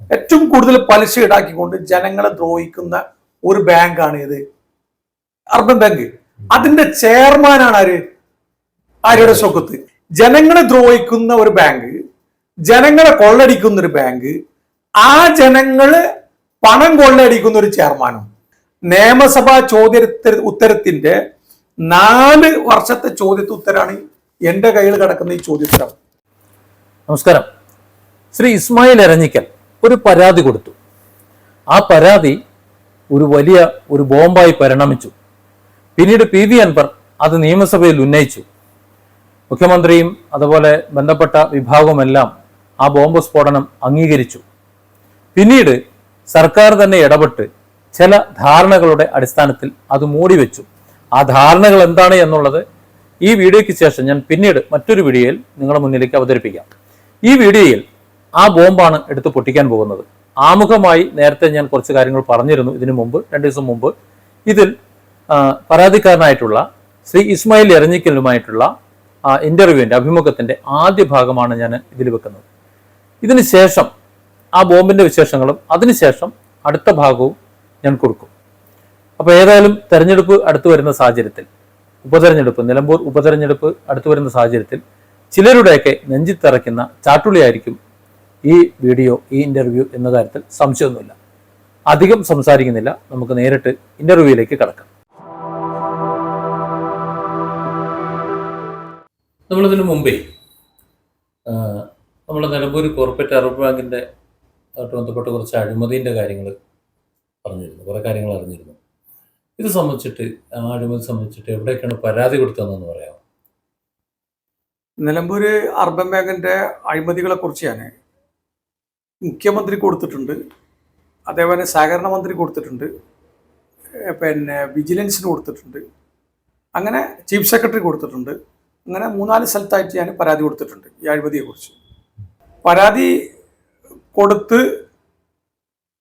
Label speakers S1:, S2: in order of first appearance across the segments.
S1: ഏറ്റവും കൂടുതൽ പലിശ ഈടാക്കിക്കൊണ്ട് ജനങ്ങളെ ദ്രോഹിക്കുന്ന ഒരു ബാങ്കാണ് ഇത് അർബൻ ബാങ്ക്. അതിന്റെ ചെയർമാനാണ് ആര്? ആരുടെ സ്വക്കത്ത് ജനങ്ങളെ ദ്രോഹിക്കുന്ന ഒരു ബാങ്ക് ജനങ്ങളെ കൊള്ളടിക്കുന്ന ഒരു ബാങ്ക് ആ ജനങ്ങൾ പണം കൊള്ളടിക്കുന്ന ഒരു ചെയർമാനും. നിയമസഭാ ചോദ്യ ഉത്തരത്തിന്റെ നാല് വർഷത്തെ ചോദ്യത്തെ ഉത്തരാണ് എന്റെ കയ്യിൽ കിടക്കുന്ന ഈ ചോദ്യോത്തരം.
S2: നമസ്കാരം. ശ്രീ ഇസ്മായിൽ എരഞ്ഞിക്കൽ. ഒരു പരാതി കൊടുത്തു. ആ പരാതി ഒരു വലിയ ഒരു ബോംബായി പരിണമിച്ചു. പിന്നീട് പി വി അൻവർ അത് നിയമസഭയിൽ ഉന്നയിച്ചു. മുഖ്യമന്ത്രിയും അതുപോലെ ബന്ധപ്പെട്ട വിഭാഗമെല്ലാം ആ ബോംബ് സ്ഫോടനം അംഗീകരിച്ചു. പിന്നീട് സർക്കാർ തന്നെ ഇടപെട്ട് ചില ധാരണകളുടെ അടിസ്ഥാനത്തിൽ അത് മൂടിവെച്ചു ആ ധാരണകൾ എന്താണ് എന്നുള്ളത് ഈ വീഡിയോയ്ക്ക് ശേഷം ഞാൻ പിന്നീട് മറ്റൊരു വീഡിയോയിൽ നിങ്ങളുടെ മുന്നിലേക്ക് അവതരിപ്പിക്കാം. ഈ വീഡിയോയിൽ ആ ബോംബാണ് എടുത്ത് പൊട്ടിക്കാൻ പോകുന്നത്. ആമുഖമായി നേരത്തെ ഞാൻ കുറച്ച് കാര്യങ്ങൾ പറഞ്ഞിരുന്നു ഇതിനു മുമ്പ് രണ്ട് ദിവസം മുമ്പ്. ഇതിൽ പരാതിക്കാരനായിട്ടുള്ള ശ്രീ ഇസ്മായിൽ എറഞ്ഞിക്കലുമായിട്ടുള്ള ഇന്റർവ്യൂവിന്റെ അഭിമുഖത്തിന്റെ ആദ്യ ഭാഗമാണ് ഞാൻ ഇതിൽ വെക്കുന്നത്. ഇതിനുശേഷം ആ ബോംബിന്റെ വിശേഷങ്ങളും അതിനുശേഷം അടുത്ത ഭാഗവും ഞാൻ കൊടുക്കും. അപ്പോൾ ഏതായാലും തെരഞ്ഞെടുപ്പ് അടുത്തു വരുന്ന സാഹചര്യത്തിൽ ഉപതെരഞ്ഞെടുപ്പ് നിലമ്പൂർ ഉപതെരഞ്ഞെടുപ്പ് അടുത്തു വരുന്ന സാഹചര്യത്തിൽ ചിലരുടെയൊക്കെ നെഞ്ചിത്തറയ്ക്കുന്ന ചാട്ടുളിയായിരിക്കും ഈ വീഡിയോ ഈ ഇന്റർവ്യൂ എന്ന കാര്യത്തിൽ സംശയമൊന്നുമില്ല. അധികം സംസാരിക്കുന്നില്ല. നമുക്ക് നേരിട്ട് ഇന്റർവ്യൂയിലേക്ക് കടക്കാം. നമ്മളിതിനു മുമ്പേ നമ്മൾ നിലമ്പൂർ കോർപ്പറേറ്റ് അറബ് ബാങ്കിന്റെ ആയിട്ട് ബന്ധപ്പെട്ട് കുറച്ച് അഴിമതിന്റെ കാര്യങ്ങൾ പറഞ്ഞിരുന്നു. കുറേ കാര്യങ്ങൾ അറിഞ്ഞിരുന്നു. ഇത് സംബന്ധിച്ചിട്ട് ആ അഴിമതി സംബന്ധിച്ചിട്ട് എവിടെയൊക്കെയാണ് പരാതി കൊടുത്തതെന്ന് പറയാമോ?
S1: നിലമ്പൂർ അർബൻ ബാങ്കിന്റെ അഴിമതികളെക്കുറിച്ച് ഞാൻ മുഖ്യമന്ത്രി കൊടുത്തിട്ടുണ്ട് അതേപോലെ സഹകരണ മന്ത്രി കൊടുത്തിട്ടുണ്ട് പിന്നെ വിജിലൻസിന് കൊടുത്തിട്ടുണ്ട് അങ്ങനെ ചീഫ് സെക്രട്ടറി കൊടുത്തിട്ടുണ്ട് അങ്ങനെ മൂന്നാൽ സ്ഥലത്തായിട്ട് ഞാൻ പരാതി കൊടുത്തിട്ടുണ്ട് ഈ അഴിമതിയെക്കുറിച്ച്. പരാതി കൊടുത്ത്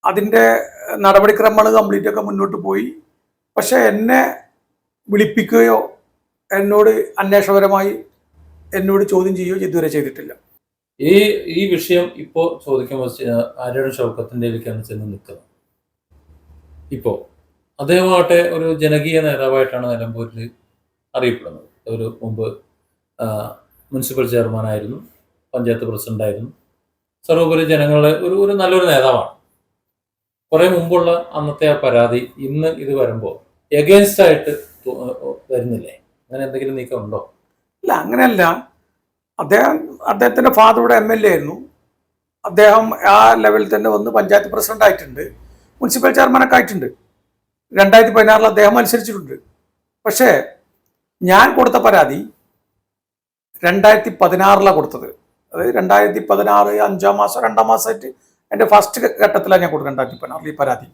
S1: അതിന്റെ നടപടിക്രമങ്ങൾ കംപ്ലീറ്റ് ഒക്കെ മുന്നോട്ട് പോയി പക്ഷേ എന്നെ വിളിപ്പിക്കുകയോ എന്നോട് അന്വേഷണപരമായി എന്നോട് ചോദ്യം ചെയ്യുകയോ ഇതുവരെ ചെയ്തിട്ടില്ല.
S2: ഈ ഈ വിഷയം ഇപ്പോൾ ചോദിക്കുമ്പോൾ ആര്യയുടെ ഷൗക്കത്തിന്റെയിലേക്കാണ് ചെന്ന് നിൽക്കുന്നത് ഇപ്പോൾ അദ്ദേഹമാകട്ടെ ഒരു ജനകീയ നേതാവായിട്ടാണ് നിലമ്പൂരിൽ അറിയപ്പെടുന്നത്. ഒരു മുമ്പ് മുനിസിപ്പൽ ചെയർമാനായിരുന്നു പഞ്ചായത്ത് പ്രസിഡന്റായിരുന്നു. സർവോപരി ജനങ്ങളുടെ ഒരു ഒരു നല്ലൊരു നേതാവാണ്. കുറേ മുമ്പുള്ള അന്നത്തെ ആ പരാതി ഇന്ന് ഇത് വരുമ്പോൾ എഗേൻസ്റ്റ് ആയിട്ട് വരുന്നില്ലേ? അങ്ങനെ എന്തെങ്കിലും നീക്കം ഉണ്ടോ?
S1: ഇല്ല അങ്ങനെയല്ല. അദ്ദേഹം അദ്ദേഹത്തിന്റെ ഫാദർ ഇവിടെ എം എൽ എ ആയിരുന്നു. അദ്ദേഹം ആ ലെവലിൽ തന്നെ വന്ന് പഞ്ചായത്ത് പ്രസിഡന്റ് ആയിട്ടുണ്ട്. മുനിസിപ്പൽ ചെയർമാനൊക്കെ ആയിട്ടുണ്ട്. രണ്ടായിരത്തി പതിനാറിൽ അദ്ദേഹം മത്സരിച്ചിട്ടുണ്ട്. പക്ഷേ ഞാൻ കൊടുത്ത പരാതി രണ്ടായിരത്തി പതിനാറിലാണ് കൊടുത്തത്. അതായത് രണ്ടായിരത്തി പതിനാറ് അഞ്ചാം മാസം രണ്ടാം മാസമായിട്ട് എന്റെ ഫസ്റ്റ് ഘട്ടത്തിലാണ് ഞാൻ കൊടുത്തത് രണ്ടായിരത്തി പതിനാറിൽ ഈ പരാതി.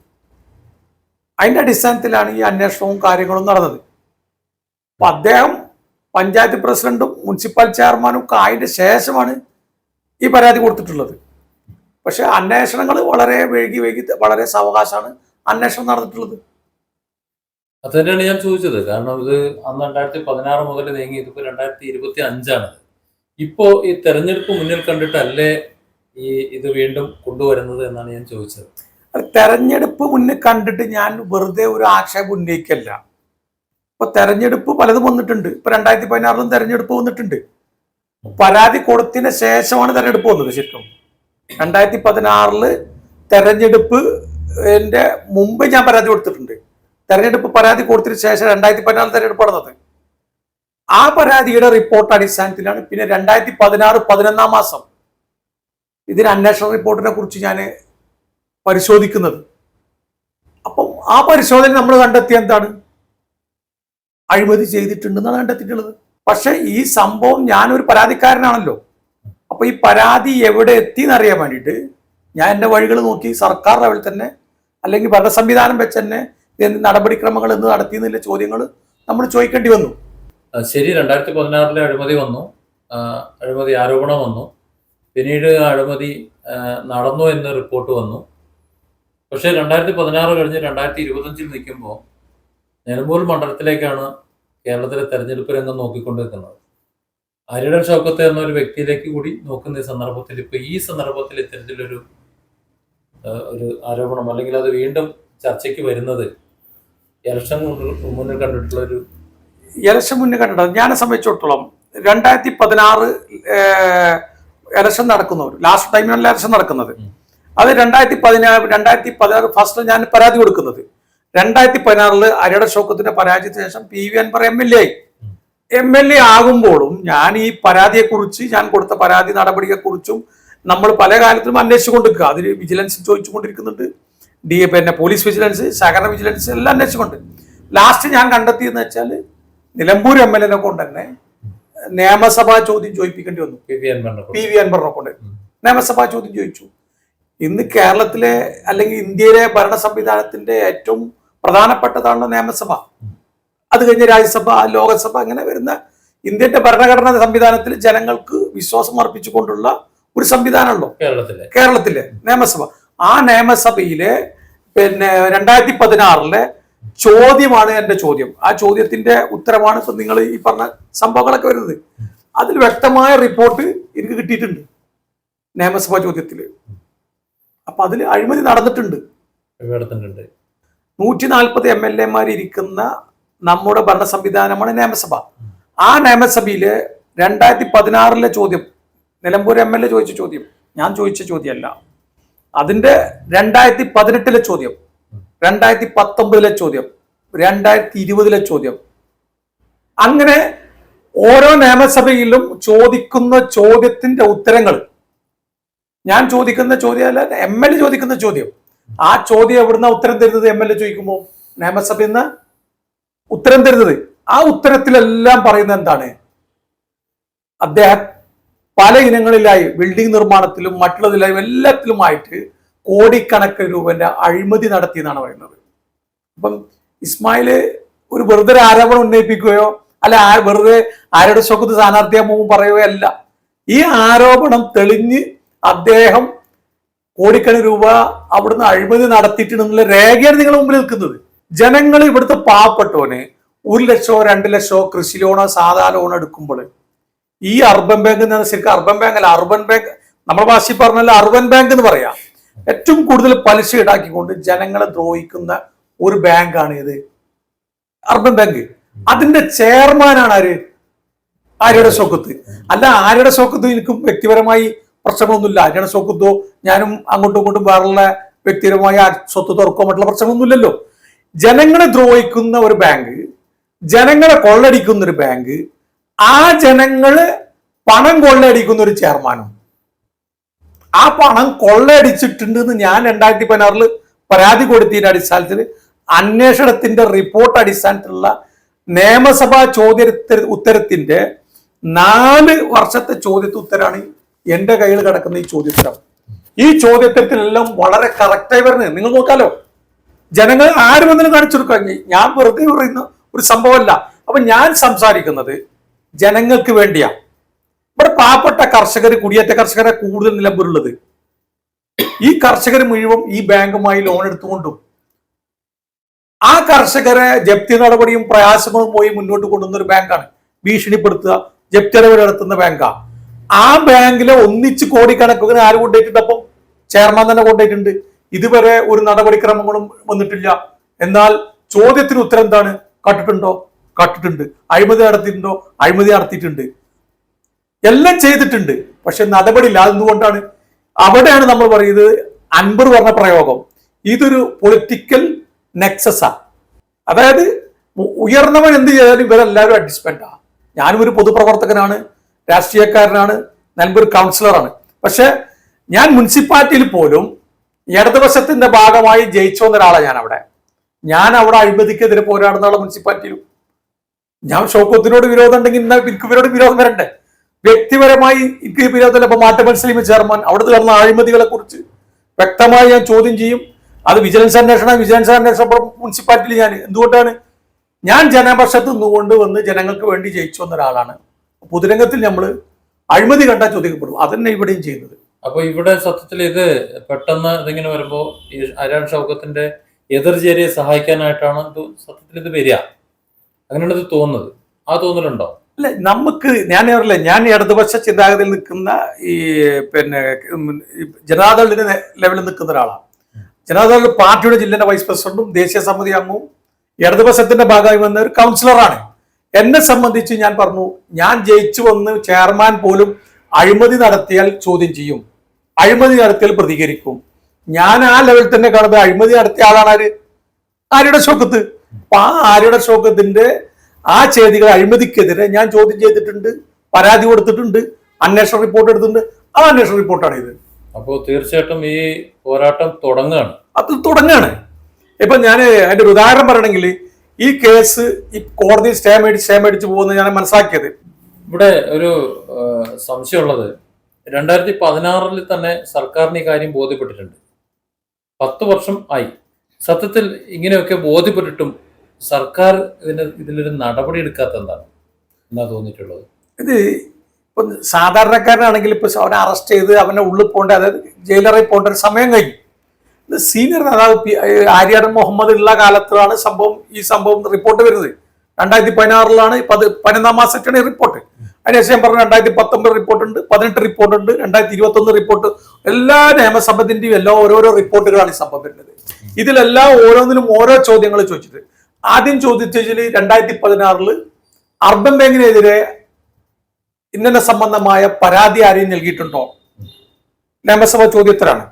S1: അതിന്റെ അടിസ്ഥാനത്തിലാണ് ഈ അന്വേഷണവും കാര്യങ്ങളും നടന്നത്. അപ്പം അദ്ദേഹം പഞ്ചായത്ത് പ്രസിഡന്റും മുനിസിപ്പൽ ചെയർമാനും ഒക്കെ ആയതിന്റെ ശേഷമാണ് ഈ പരാതി കൊടുത്തിട്ടുള്ളത്. പക്ഷെ അന്വേഷണങ്ങൾ വളരെ വൈകി വൈകി വളരെ സാവകാശമാണ് അന്വേഷണം നടന്നിട്ടുള്ളത്.
S2: അത് തന്നെയാണ് ഞാൻ ചോദിച്ചത്. കാരണം ഇത് അന്ന് രണ്ടായിരത്തി പതിനാറ് മുതൽ നീങ്ങി ഇതിപ്പോ രണ്ടായിരത്തി ഇരുപത്തി അഞ്ചാണ് ഇപ്പോ ഈ തെരഞ്ഞെടുപ്പ് മുന്നിൽ കണ്ടിട്ടല്ലേ ഈ ഇത് വീണ്ടും കൊണ്ടുവരുന്നത് എന്നാണ് ഞാൻ ചോദിച്ചത്.
S1: തെരഞ്ഞെടുപ്പ് മുന്നിൽ കണ്ടിട്ട് ഞാൻ വെറുതെ ഒരു ആക്ഷേപം ഉന്നയിക്കല്ല. ഇപ്പൊ തെരഞ്ഞെടുപ്പ് പലതും വന്നിട്ടുണ്ട്. ഇപ്പൊ രണ്ടായിരത്തി പതിനാറിലും തെരഞ്ഞെടുപ്പ് വന്നിട്ടുണ്ട്. പരാതി കൊടുത്തതിന് ശേഷമാണ് തെരഞ്ഞെടുപ്പ് വന്നത് ശരിക്കും. രണ്ടായിരത്തി പതിനാറിൽ തെരഞ്ഞെടുപ്പ് എന്റെ മുമ്പ് ഞാൻ പരാതി കൊടുത്തിട്ടുണ്ട്. തെരഞ്ഞെടുപ്പ് പരാതി കൊടുത്തതിന് ശേഷം രണ്ടായിരത്തി പതിനാറ് തെരഞ്ഞെടുപ്പ് നടന്നത്. ആ പരാതിയുടെ റിപ്പോർട്ട് അടിസ്ഥാനത്തിലാണ് പിന്നെ രണ്ടായിരത്തി പതിനാറ് പതിനൊന്നാം മാസം ഇതിന് അന്വേഷണ റിപ്പോർട്ടിനെ കുറിച്ച് ഞാൻ പരിശോധിക്കുന്നത്. അപ്പം ആ പരിശോധന നമ്മൾ കണ്ടെത്തിയ എന്താണ്? അഴിമതി ചെയ്തിട്ടുണ്ടെന്നാണ് കണ്ടെത്തിയിട്ടുള്ളത് പക്ഷെ ഈ സംഭവം ഞാനൊരു പരാതിക്കാരനാണല്ലോ. അപ്പൊ ഈ പരാതി എവിടെ എത്തി എന്നറിയാൻ വേണ്ടിയിട്ട് ഞാൻ എന്റെ വഴികൾ നോക്കി സർക്കാർ ലെവൽ തന്നെ അല്ലെങ്കിൽ ഭരണ സംവിധാനം വെച്ച് തന്നെ നടപടിക്രമങ്ങൾ എന്ന് നടത്തിയെന്നില്ല ചോദ്യങ്ങൾ നമ്മൾ ചോദിക്കേണ്ടി വന്നു.
S2: ശരി രണ്ടായിരത്തി പതിനാറിലെ അഴിമതി വന്നു. അഴിമതി ആരോപണം വന്നു. പിന്നീട് അഴിമതി നടന്നു എന്ന റിപ്പോർട്ട് വന്നു. പക്ഷേ രണ്ടായിരത്തി പതിനാറ് കഴിഞ്ഞ് രണ്ടായിരത്തി ഇരുപത്തഞ്ചിൽ നിൽക്കുമ്പോൾ നിലമ്പൂർ മണ്ഡലത്തിലേക്കാണ് കേരളത്തിലെ തെരഞ്ഞെടുപ്പ് രംഗം നോക്കിക്കൊണ്ട് നിൽക്കുന്നത് ആര്യടൻ ഷൗക്കത്ത് എന്ന ഒരു വ്യക്തിയിലേക്ക് കൂടി നോക്കുന്ന ഈ സന്ദർഭത്തിൽ ഇപ്പൊ ഈ സന്ദർഭത്തിൽ ഇത്തരത്തിലൊരു ഒരു ആരോപണം അല്ലെങ്കിൽ അത് വീണ്ടും ചർച്ചയ്ക്ക് വരുന്നത് ഇലക്ഷൻ മുന്നിൽ- കണ്ടിട്ടുള്ള ഒരു
S1: ഇലക്ഷൻ മുന്നിൽ കണ്ടിട്ടുണ്ട് ഞാനെ സംബന്ധിച്ചിടത്തോളം രണ്ടായിരത്തി പതിനാറ് ഇലക്ഷൻ നടക്കുന്നു. ലാസ്റ്റ് ടൈമിലാണ് ഇലക്ഷൻ നടക്കുന്നത്. അത് രണ്ടായിരത്തി പതിനാറ് രണ്ടായിരത്തി പതിനാറ് ഫസ്റ്റ് ഞാൻ പരാതി കൊടുക്കുന്നത്. രണ്ടായിരത്തി പതിനാറിൽ അരയുടെ ഷോക്കത്തിന്റെ പരാജയത്തിന് ശേഷം P V Anvar M L A ആയി. എം എൽ എ ആകുമ്പോഴും ഞാൻ ഈ പരാതിയെക്കുറിച്ച് ഞാൻ കൊടുത്ത പരാതി നടപടിയെക്കുറിച്ചും നമ്മൾ പല കാലത്തിലും അന്വേഷിച്ചുകൊണ്ടിരിക്കുക. അതിൽ വിജിലൻസ് ചോദിച്ചുകൊണ്ടിരിക്കുന്നുണ്ട്. ഡി പിന്നെ പോലീസ് വിജിലൻസ് സഹകരണ വിജിലൻസ് എല്ലാം അന്വേഷിച്ചുകൊണ്ട് ലാസ്റ്റ് ഞാൻ കണ്ടെത്തിയെന്ന് വെച്ചാൽ നിലമ്പൂർ എം എൽ എനെ കൊണ്ട് തന്നെ നിയമസഭാ ചോദ്യം ചോദിപ്പിക്കേണ്ടി വന്നു.
S2: പി വി അൻവറിനെ
S1: കൊണ്ട്. നിയമസഭാ ചോദ്യം ചോദിച്ചു. ഇന്ന് കേരളത്തിലെ അല്ലെങ്കിൽ ഇന്ത്യയിലെ ഭരണ സംവിധാനത്തിന്റെ ഏറ്റവും പ്രധാനപ്പെട്ടതാണ് നിയമസഭ. അത് കഴിഞ്ഞ് രാജ്യസഭ ലോകസഭ അങ്ങനെ വരുന്ന ഇന്ത്യന്റെ ഭരണഘടനാ സംവിധാനത്തിൽ ജനങ്ങൾക്ക് വിശ്വാസം അർപ്പിച്ചുകൊണ്ടുള്ള ഒരു സംവിധാനമല്ലോ
S2: കേരളത്തിലെ.
S1: കേരളത്തിലെ നിയമസഭ. ആ നിയമസഭയിലെ പിന്നെ രണ്ടായിരത്തി പതിനാറിലെ ചോദ്യമാണ് എന്റെ ചോദ്യം. ആ ചോദ്യത്തിന്റെ ഉത്തരമാണ് ഇപ്പൊ നിങ്ങൾ ഈ പറഞ്ഞ സംഭവങ്ങളൊക്കെ വരുന്നത്. അതിൽ വ്യക്തമായ റിപ്പോർട്ട് എനിക്ക് കിട്ടിയിട്ടുണ്ട് നിയമസഭാ ചോദ്യത്തിൽ. അപ്പൊ അതിൽ അഴിമതി നടന്നിട്ടുണ്ട്. നൂറ്റി നാൽപ്പത് എം എൽ എമാർ ഇരിക്കുന്ന നമ്മുടെ ഭരണ സംവിധാനമാണ് നിയമസഭ. ആ നിയമസഭയിൽ രണ്ടായിരത്തി പതിനാറിലെ ചോദ്യം നിലമ്പൂർ എം എൽ എ ചോദിച്ച ചോദ്യം ഞാൻ ചോദിച്ച ചോദ്യമല്ല. അതിന്റെ രണ്ടായിരത്തി പതിനെട്ടിലെ ചോദ്യം രണ്ടായിരത്തി പത്തൊമ്പതിലെ ചോദ്യം രണ്ടായിരത്തി ഇരുപതിലെ ചോദ്യം. അങ്ങനെ ഓരോ നിയമസഭയിലും ചോദിക്കുന്ന ചോദ്യത്തിന്റെ ഉത്തരങ്ങൾ. ഞാൻ ചോദിക്കുന്ന ചോദ്യമല്ല എം എൽ എ ചോദിക്കുന്ന ചോദ്യം. ആ ചോദ്യം എവിടുന്ന ഉത്തരം തരുന്നത് എം എൽ എ ചോദിക്കുമ്പോൾ നിയമസഭയിൽ നിന്ന് ഉത്തരം തരുന്നത്. ആ ഉത്തരത്തിലെല്ലാം പറയുന്നത് എന്താണ്? അദ്ദേഹം പല ഇനങ്ങളിലായി ബിൽഡിംഗ് നിർമ്മാണത്തിലും മറ്റുള്ളതിലായും എല്ലാത്തിലുമായിട്ട് കോടിക്കണക്കിന് രൂപന്റെ അഴിമതി നടത്തി എന്നാണ് പറയുന്നത്. അപ്പം ഇസ്മായിൽ ഒരു വെറുതെ ആരോപണം ഉന്നയിപ്പിക്കുകയോ അല്ല വെറുതെ ആരുടെ സ്വത്ത് സ്ഥാനാർത്ഥിയാകുമ്പോൾ പറയുകയോ അല്ല. ഈ ആരോപണം തെളിഞ്ഞ് അദ്ദേഹം കോടിക്കണക്കിന് രൂപ അവിടുന്ന് അഴിമതി നടത്തിയിട്ടുണ്ടെന്നുള്ള രേഖയാണ് നിങ്ങളുടെ മുമ്പിൽ നിൽക്കുന്നത്. ജനങ്ങൾ ഇവിടുത്തെ പാവപ്പെട്ടവന് ഒരു ലക്ഷമോ രണ്ട് ലക്ഷമോ കൃഷി ലോണോ സാധാ ലോണോ എടുക്കുമ്പോൾ ഈ അർബൻ ബാങ്ക് എന്ന് ശരിക്കും അർബൻ ബാങ്ക് അല്ല അർബൻ ബാങ്ക് നമ്മുടെ ഭാഷയിൽ പറഞ്ഞാൽ അർബൻ ബാങ്ക് എന്ന് പറയാം. ഏറ്റവും കൂടുതൽ പലിശ ഈടാക്കിക്കൊണ്ട് ജനങ്ങളെ ദ്രോഹിക്കുന്ന ഒരു ബാങ്കാണ് ഇത്. Urban bank. അതിന്റെ ചെയർമാനാണ് ആര്? ആരുടെ സ്വക്കത്ത് അല്ല ആരുടെ സ്വക്കത്ത് എനിക്കും വ്യക്തിപരമായി പ്രശ്നമൊന്നുമില്ല ആര്യയുടെ സ്വക്കത്തോ ഞാനും അങ്ങോട്ടും ഇങ്ങോട്ടും വേറെ വ്യക്തിപരമായ സ്വത്ത് തുറക്കോ മറ്റുള്ള പ്രശ്നങ്ങളൊന്നുമില്ലല്ലോ. ജനങ്ങളെ ദ്രോഹിക്കുന്ന ഒരു ബാങ്ക് ജനങ്ങളെ കൊള്ളടിക്കുന്ന ഒരു ബാങ്ക് ആ ജനങ്ങൾ പണം കൊള്ളടിക്കുന്ന ഒരു ചെയർമാനും ആ പണം കൊള്ളയടിച്ചിട്ടുണ്ട് എന്ന് ഞാൻ രണ്ടായിരത്തി പതിനാറിൽ പരാതി കൊടുത്തതിന്റെ അടിസ്ഥാനത്തിൽ അന്വേഷണത്തിന്റെ റിപ്പോർട്ട് അടിസ്ഥാനത്തിലുള്ള നിയമസഭാ ചോദ്യ ഉത്തരത്തിന്റെ നാല് വർഷത്തെ ചോദ്യത്തെ ഉത്തരാണ് എന്റെ കയ്യിൽ കിടക്കുന്ന ഈ ചോദ്യോത്തരം. ഈ ചോദ്യോത്തരത്തിലെല്ലാം വളരെ കറക്റ്റായി വരുന്നത്. നിങ്ങൾ നോക്കാലോ. ജനങ്ങൾ ആരും കാണിച്ചു കൊടുക്കാൻ ഞാൻ വെറുതെ പറയുന്ന ഒരു സംഭവമല്ല. അപ്പൊ ഞാൻ സംസാരിക്കുന്നത് ജനങ്ങൾക്ക് വേണ്ടിയാ. ഇവിടെ പാവപ്പെട്ട കർഷകർ കുടിയേറ്റ കർഷകരെ കൂടുതൽ നിലമ്പൂരുള്ളത്. ഈ കർഷകർ മുഴുവൻ ഈ ബാങ്കുമായി ലോൺ എടുത്തുകൊണ്ടും ആ കർഷകരെ ജപ്തി നടപടിയും പ്രയാസങ്ങളും പോയി മുന്നോട്ട് കൊണ്ടുവന്ന ഒരു ബാങ്കാണ്. ഭീഷണിപ്പെടുത്തുക ജപ്തി നടപടി നടത്തുന്ന ബാങ്കാ. ആ ബാങ്കിലെ ഒന്നിച്ച് കോടിക്കണക്കിന് ആര് കൊണ്ടുപോയിട്ടുണ്ട് ചെയർമാൻ തന്നെ കൊണ്ടുപോയിട്ടുണ്ട്. ഇതുവരെ ഒരു നടപടിക്രമങ്ങളും വന്നിട്ടില്ല. എന്നാൽ ചോദ്യത്തിന് ഉത്തരം എന്താണ്? കട്ടിട്ടുണ്ടോ? കട്ടിട്ടുണ്ട്. അഴിമതി നടത്തിയിട്ടുണ്ടോ? അഴിമതി നടത്തിയിട്ടുണ്ട്. എല്ലാം ചെയ്തിട്ടുണ്ട്. പക്ഷെ നടപടിയില്ല അതെന്തുകൊണ്ടാണ് അവിടെയാണ് നമ്മൾ പറയുന്നത് അൻപർ പറഞ്ഞ പ്രയോഗം. ഇതൊരു പൊളിറ്റിക്കൽ നെക്സസാ അതായത് ഉയർന്നവൻ എന്ത് ചെയ്താലും ഇവരെല്ലാവരും അഡ്ജസ്റ്റ്മെന്റാ ഞാനും ഒരു പൊതുപ്രവർത്തകനാണ്. രാഷ്ട്രീയക്കാരനാണ് ഞാനൊരു കൗൺസിലറാണ് പക്ഷെ ഞാൻ മുനിസിപ്പാലിറ്റിയിൽ പോലും ഇടതുവശത്തിന്റെ ഭാഗമായി ജയിച്ചു വന്ന ഒരാളാണ് ഞാൻ അവിടെ ഞാൻ അവിടെ അഴിമതിക്കെതിരെ പോരാടുന്ന ആളെ മുനിസിപ്പാലിറ്റിയിലും ഞാൻ ഷോക്കോത്തിനോട് വിരോധം ഉണ്ടെങ്കിൽ ഇന്ന് എനിക്ക് ഇവരോട് വിരോധം വരണ്ടേ? വ്യക്തിപരമായി എനിക്ക് വിരോധമല്ല ഇപ്പൊ സലീം ചെയർമാൻ അവിടെ നടന്ന അഴിമതികളെ കുറിച്ച് വ്യക്തമായി ഞാൻ ചോദ്യം ചെയ്യും. അത് വിജിലൻസ് അന്വേഷണം വിജിലൻസ് അന്വേഷണം മുനിസിപ്പാലിറ്റിയിൽ ഞാൻ എന്തുകൊണ്ടാണ്? ഞാൻ ജനപക്ഷത്ത് നിന്നുകൊണ്ട് വന്ന് ജനങ്ങൾക്ക് വേണ്ടി ജയിച്ചു വന്ന ഒരാളാണ്. പൊതുരംഗത്തിൽ നമ്മൾ അഴിമതി കണ്ടാൽ ചോദിക്കപ്പെടും. അതന്നെ ഇവിടെയും ചെയ്യുന്നത്.
S2: അപ്പൊ ഇവിടെ സത്യത്തിൽ ഇത് പെട്ടെന്ന് ഇതിങ്ങനെ വരുമ്പോ ഈ അരാൺ ഷൗക്കത്തിന്റെ എതിർചേരിയെ സഹായിക്കാനായിട്ടാണ് ഇത് സത്യത്തിൽ ഇത് വരിക. അങ്ങനെയാണ് ഇത് തോന്നുന്നത്. ആ തോന്നലുണ്ടോ?
S1: അല്ല നമുക്ക് ഞാൻ അറിയില്ല ഞാൻ ഇടതുപക്ഷ ചിന്താഗതിയിൽ നിൽക്കുന്ന ഈ പിന്നെ ജനതാദളിന്റെ ലെവലിൽ നിൽക്കുന്ന ഒരാളാണ്. ജനതാദൾ പാർട്ടിയുടെ ജില്ലയുടെ വൈസ് പ്രസിഡന്റും ദേശീയ സമിതി അംഗവും ഇടതുപക്ഷത്തിന്റെ ഭാഗമായി വന്ന ഒരു കൗൺസിലറാണ് എന്നെ സംബന്ധിച്ച് ഞാൻ പറഞ്ഞു ഞാൻ ജയിച്ചു വന്ന് ചെയർമാൻ പോലും അഴിമതി നടത്തിയാൽ ചോദ്യം ചെയ്യും. അഴിമതി നടത്തിയാൽ പ്രതികരിക്കും. ഞാൻ ആ ലെവൽ തന്നെ കാണുന്നത് അഴിമതി നടത്തിയ ആളാണ് ആര്? ആരുടെ ഷോക്കത്ത് അപ്പൊ ആ ആരുടെ ഷോക്കത്തിന്റെ ആ ചെയ്തികൾ അഴിമതിക്കെതിരെ ഞാൻ ചോദ്യം ചെയ്തിട്ടുണ്ട് പരാതി കൊടുത്തിട്ടുണ്ട് അന്വേഷണ റിപ്പോർട്ട് എടുത്തിട്ടുണ്ട്. ആ അന്വേഷണ റിപ്പോർട്ടാണ് ഇത്.
S2: അപ്പോൾ തീർച്ചയായിട്ടും ഈ പോരാട്ടം തുടങ്ങുകയാണ്.
S1: അത് തുടങ്ങാണ് ഇപ്പൊ ഞാൻ അതിന്റെ ഒരു ഉദാഹരണം പറയണമെങ്കിൽ ഈ കേസ് ഈ കോടതി സ്റ്റേ മേടിച്ച് സ്റ്റേ മേടിച്ച് പോകുന്നത് ഞാൻ മനസ്സിലാക്കിയത്.
S2: ഇവിടെ ഒരു സംശയമുള്ളത്. രണ്ടായിരത്തി പതിനാറിൽ തന്നെ സർക്കാരിന് ഈ കാര്യം ബോധ്യപ്പെട്ടിട്ടുണ്ട്. പത്ത് വർഷം ആയി. സത്യത്തിൽ ഇങ്ങനെയൊക്കെ ബോധ്യപ്പെട്ടിട്ടും സർക്കാർ ഇതിന് ഇതിലൊരു നടപടി എടുക്കാത്ത എന്താണ്? എന്നാ തോന്നിയിട്ടുള്ളത്?
S1: ഇത് ഇപ്പം സാധാരണക്കാരനാണെങ്കിൽ ഇപ്പൊ അവനെ അറസ്റ്റ് ചെയ്ത് അവനെ ഉള്ളിൽ പോകേണ്ട അതായത് ജയിലറിൽ പോകേണ്ട ഒരു സമയം കഴിഞ്ഞു. സീനിയർ നേതാവ് ആര്യാടൻ മുഹമ്മദ് ഉള്ള കാലത്താണ് സംഭവം ഈ സംഭവം റിപ്പോർട്ട് വരുന്നത്. രണ്ടായിരത്തി പതിനാറിലാണ് പത് പതിനൊന്നാം മാസത്തിലാണ് റിപ്പോർട്ട് അതിനുശേഷം പറഞ്ഞു രണ്ടായിരത്തി പത്തൊമ്പത് റിപ്പോർട്ട് ഉണ്ട് പതിനെട്ട് റിപ്പോർട്ട് ഉണ്ട് രണ്ടായിരത്തി ഇരുപത്തി ഒന്ന് റിപ്പോർട്ട് എല്ലാ നിയമസഭത്തിന്റെയും എല്ലാ ഓരോരോ റിപ്പോർട്ടുകളാണ് ഈ സംഭവം വരുന്നത്. ഇതിലെല്ലാം ഓരോന്നിലും ഓരോ ചോദ്യങ്ങൾ ചോദിച്ചിട്ട്. ആദ്യം ചോദിച്ചതിൽ രണ്ടായിരത്തി പതിനാറിൽ അർബൻ ബാങ്കിനെതിരെ ഇന്നലെ സംബന്ധമായ പരാതി ആരെയും നൽകിയിട്ടുണ്ടോ? നിയമസഭ ചോദ്യത്തിലാണ്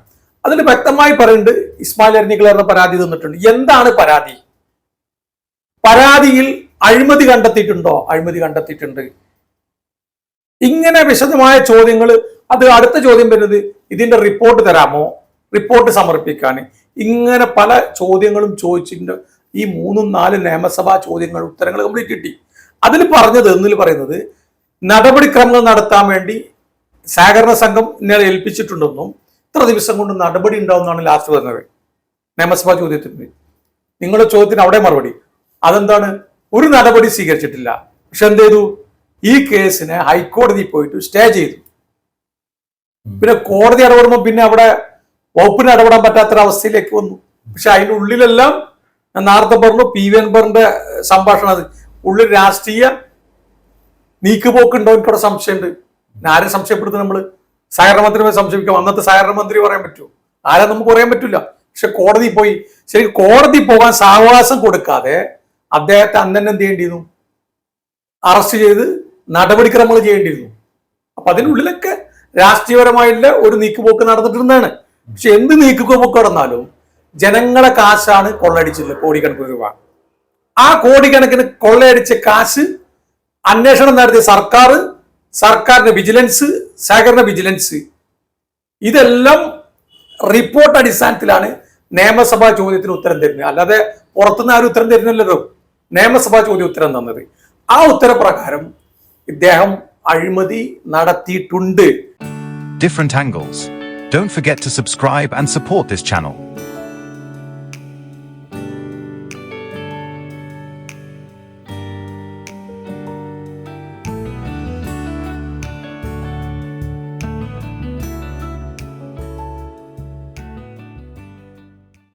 S1: അതിൽ വ്യക്തമായി പറയുന്നുണ്ട് ഇസ്മായിൽ അരണികളറിന് പരാതി തന്നിട്ടുണ്ട്. എന്താണ് പരാതി? പരാതിയിൽ അഴിമതി കണ്ടെത്തിയിട്ടുണ്ടോ? അഴിമതി കണ്ടെത്തിയിട്ടുണ്ട്. ഇങ്ങനെ വിശദമായ ചോദ്യങ്ങൾ അത് അടുത്ത ചോദ്യം വരുന്നത് ഇതിന്റെ റിപ്പോർട്ട് തരാമോ? റിപ്പോർട്ട് സമർപ്പിക്കാൻ. ഇങ്ങനെ പല ചോദ്യങ്ങളും ചോദിച്ചിട്ടുണ്ട്. ഈ മൂന്നും നാലും നിയമസഭാ ചോദ്യങ്ങൾ ഉത്തരങ്ങൾ കംപ്ലീറ്റ് കിട്ടി. അതിൽ പറഞ്ഞത് എന്നിൽ പറയുന്നത് നടപടിക്രമങ്ങൾ നടത്താൻ വേണ്ടി സഹകരണ സംഘം ഇന്നലെ ഏൽപ്പിച്ചിട്ടുണ്ടെന്നും ഇത്ര ദിവസം കൊണ്ട് നടപടി ഉണ്ടാവുമെന്നാണ് ലാസ്റ്റ് പറഞ്ഞത്. നിയമസഭാ ചോദ്യത്തിന്. നിങ്ങളുടെ ചോദ്യത്തിന് അവിടെ മറുപടി. അതെന്താണ്? ഒരു നടപടി സ്വീകരിച്ചിട്ടില്ല. പക്ഷെ എന്ത് ചെയ്തു? ഈ കേസിനെ ഹൈക്കോടതി പോയിട്ട് സ്റ്റേ ചെയ്തു. പിന്നെ കോടതി ഇടപെടുമ്പോൾ പിന്നെ അവിടെ വകുപ്പിന് ഇടപെടാൻ പറ്റാത്തൊരവസ്ഥയിലേക്ക് വന്നു. പക്ഷെ അതിന്റെ ഉള്ളിലെല്ലാം ഞാൻ നേരത്തെ പറഞ്ഞു പി വി അൻബറിന്റെ സംഭാഷണം അത്. ഉള്ളിൽ രാഷ്ട്രീയ നീക്കുപോക്കുണ്ടോ എനിക്കവിടെ സംശയമുണ്ട്. ആരെ സംശയപ്പെടുത്തുന്നത് നമ്മൾ? സഹകരണ മന്ത്രി സംശയിക്കാം. അന്നത്തെ സഹകരണ മന്ത്രി പറയാൻ പറ്റുമോ? ആരാ നമുക്ക് പറയാൻ പറ്റില്ല. പക്ഷെ കോടതി പോയി. ശരി കോടതി പോകാൻ സാവകാശം കൊടുക്കാതെ അദ്ദേഹത്തെ അന്ന് തന്നെ എന്ത് ചെയ്യേണ്ടിയിരുന്നു? അറസ്റ്റ് ചെയ്ത് നടപടിക്രമങ്ങൾ ചെയ്യേണ്ടിയിരുന്നു. അപ്പൊ അതിനുള്ളിലൊക്കെ രാഷ്ട്രീയപരമായിട്ടുള്ള ഒരു നീക്കുപോക്ക് നടന്നിട്ടുണ്ടെന്നാണ് പക്ഷെ എന്ത് നീക്കുപോക്ക് നടന്നാലും ജനങ്ങളെ കാശാണ് കൊള്ളടിച്ചത് കോടിക്കണക്കിന് രൂപ. ആ കോടിക്കണക്കിന് കൊള്ളയടിച്ച കാശ് അന്വേഷണം നടത്തിയ സർക്കാർ സർക്കാരിന്റെ വിജിലൻസ് സഹകരണ വിജിലൻസ്. ഇതെല്ലാം റിപ്പോർട്ട് അടിസ്ഥാനത്തിലാണ് നിയമസഭാ ചോദ്യത്തിന് ഉത്തരം തരുന്നത്. അല്ലാതെ പുറത്തുനിന്ന് ആരും ഉത്തരം തരുന്നില്ലല്ലോ. നിയമസഭാ ചോദ്യം ഉത്തരം തന്നത്. ആ ഉത്തരപ്രകാരം ഇദ്ദേഹം അഴിമതി നടത്തിയിട്ടുണ്ട്.
S3: Different angles. Don't forget to subscribe and support this channel.